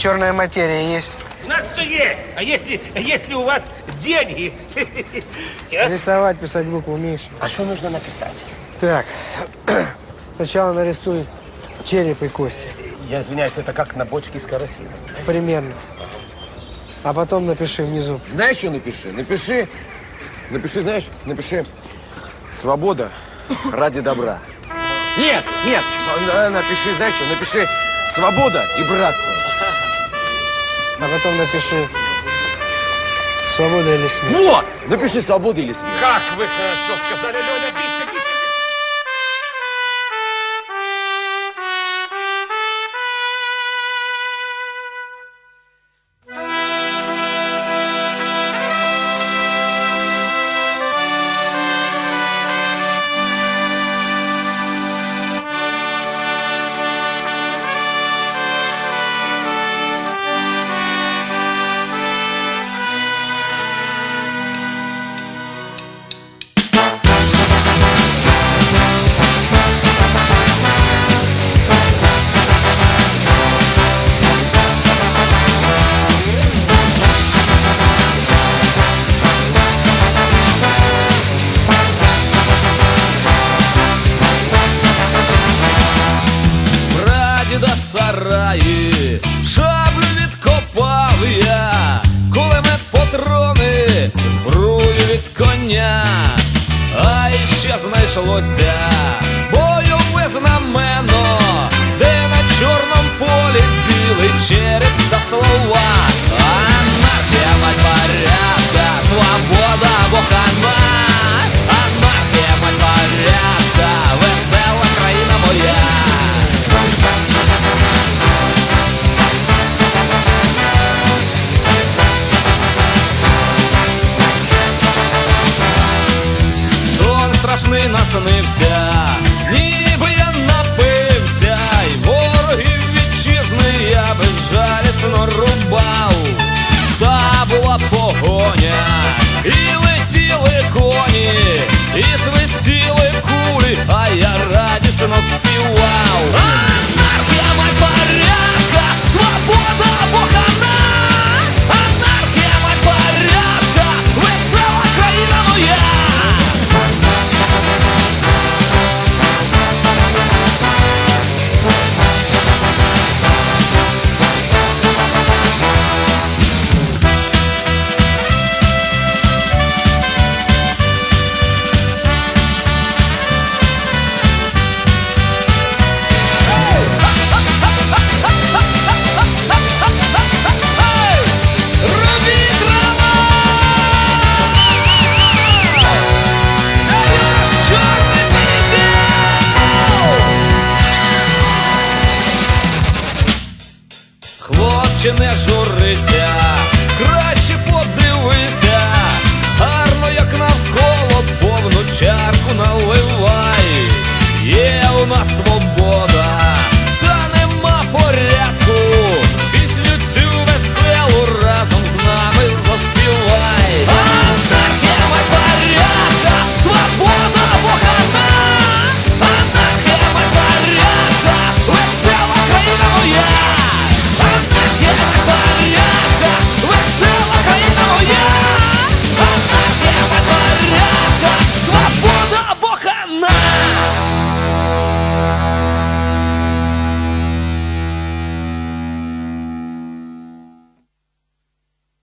черная материя есть? У нас все есть. А если, а если у вас деньги? Рисовать, писать буквы умеешь? А что нужно написать? Так, сначала нарисуй череп и кости. Я извиняюсь, это как на бочке с керосином. Примерно. А потом напиши внизу. Знаешь, что напиши? Напиши, напиши, знаешь, напиши «Свобода ради добра». Нет, нет, э, напиши, знаешь что, напиши «Свобода и братство». А потом напиши свобода или смерть. Вот! Напиши «Свобода или смерть». Как вы хорошо сказали, сараї, шаблю відкопав я, кулемет патрони, збрую від коня, а іще знайшлося наснився, ніби я напився, і ворогів вітчизни я безжалісно рубав, та була погоня, і не журися.